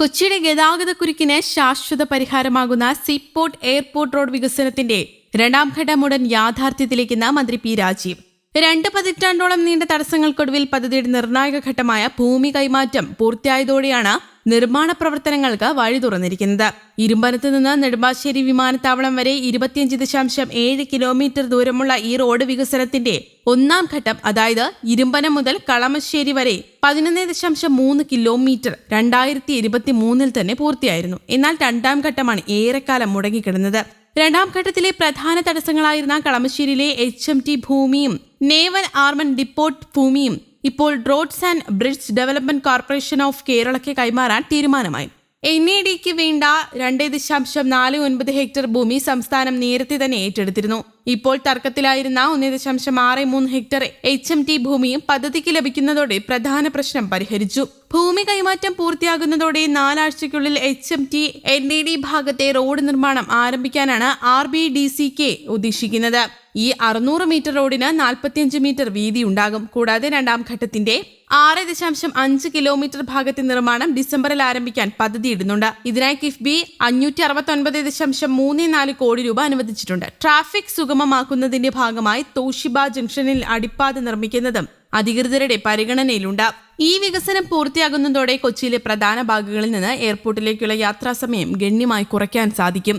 കൊച്ചിയുടെ ഗതാഗതക്കുരുക്കിന് ശാശ്വത പരിഹാരമാകുന്ന സിപ്പോർട്ട് airport road വികസനത്തിന്റെ രണ്ടാം ഘട്ടം ഉടൻ യാഥാർത്ഥ്യത്തിലേക്കെന്ന് മന്ത്രി പി രാജീവ്. രണ്ട് പതിറ്റാണ്ടോളം നീണ്ട തടസ്സങ്ങൾക്കൊടുവിൽ പദ്ധതിയുടെ നിർണായക ഘട്ടമായ ഭൂമി കൈമാറ്റം പൂർത്തിയായതോടെയാണ് നിർമ്മാണ പ്രവർത്തനങ്ങൾക്ക് വഴി തുറന്നിരിക്കുന്നത്. ഇരുമ്പനത്ത് നിന്ന് നെടുമ്പാശ്ശേരി വിമാനത്താവളം വരെ ഇരുപത്തിയഞ്ച് ദശാംശം ഏഴ് കിലോമീറ്റർ ദൂരമുള്ള ഈ റോഡ് വികസനത്തിന്റെ ഒന്നാം ഘട്ടം അതായത് ഇരുമ്പനം മുതൽ കളമശ്ശേരി വരെ പതിനൊന്ന് ദശാംശം മൂന്ന് കിലോമീറ്റർ രണ്ടായിരത്തി ഇരുപത്തി മൂന്നിൽ തന്നെ പൂർത്തിയായിരുന്നു. എന്നാൽ രണ്ടാം ഘട്ടമാണ് ഏറെക്കാലം മുടങ്ങിക്കിടന്നത്. രണ്ടാം ഘട്ടത്തിലെ പ്രധാന തടസ്സങ്ങളായിരുന്ന കളമശ്ശേരിയിലെ എച്ച് എം ടി ഭൂമിയും നേവൽ ആർമൻ ഡിപ്പോർട്ട് ഭൂമിയും ഇപ്പോൾ roads and bridge development corporation of കേരളയ്ക്ക് കൈമാറാൻ തീരുമാനമായി. എൻ ഇ ഡിക്ക് വേണ്ട രണ്ട് ദശാംശം നാല് ഒൻപത് ഹെക്ടർ ഭൂമി സംസ്ഥാനം നേരത്തെ തന്നെ ഏറ്റെടുത്തിരുന്നു. ഇപ്പോൾ തർക്കത്തിലായിരുന്ന ഒന്ന് ദശാംശം ആറ് മൂന്ന് ഹെക്ടർ എച്ച് എം ടി ഭൂമിയും പദ്ധതിക്ക് ലഭിക്കുന്നതോടെ പ്രധാന പ്രശ്നം പരിഹരിച്ചു. ഭൂമി കൈമാറ്റം പൂർത്തിയാകുന്നതോടെ നാലാഴ്ചയ്ക്കുള്ളിൽ H M T N D D ഭാഗത്തെ റോഡ് നിർമ്മാണം ആരംഭിക്കാനാണ് R B D C K ഉദ്ദേശിക്കുന്നത്. ഈ അറുന്നൂറ് മീറ്റർ റോഡിന് നാൽപ്പത്തിയഞ്ച് മീറ്റർ വീതി ഉണ്ടാകും കൂടാതെ രണ്ടാം ഘട്ടത്തിന്റെ ആറ് ദശാംശം അഞ്ച് കിലോമീറ്റർ ഭാഗത്തെ നിർമ്മാണം ഡിസംബറിൽ ആരംഭിക്കാൻ പദ്ധതിയിടുന്നുണ്ട്. ഇതിനായി കിഫ്ബി അഞ്ഞൂറ്റി അറുപത്തി ഒൻപത് ദശാംശം മൂന്ന് നാല് കോടി രൂപ അനുവദിച്ചിട്ടുണ്ട്. ട്രാഫിക് സുഗമമാക്കുന്നതിന്റെ ഭാഗമായി തോഷിബ ജംഗ്ഷനിൽ അടിപ്പാത നിർമ്മിക്കുന്നതും അധികൃതരുടെ പരിഗണനയിലുണ്ട്. ഈ വികസനം പൂർത്തിയാകുന്നതോടെ കൊച്ചിയിലെ പ്രധാന ഭാഗങ്ങളിൽ നിന്ന് എയർപോർട്ടിലേക്കുള്ള യാത്രാസമയം ഗണ്യമായി കുറയ്ക്കാൻ സാധിക്കും.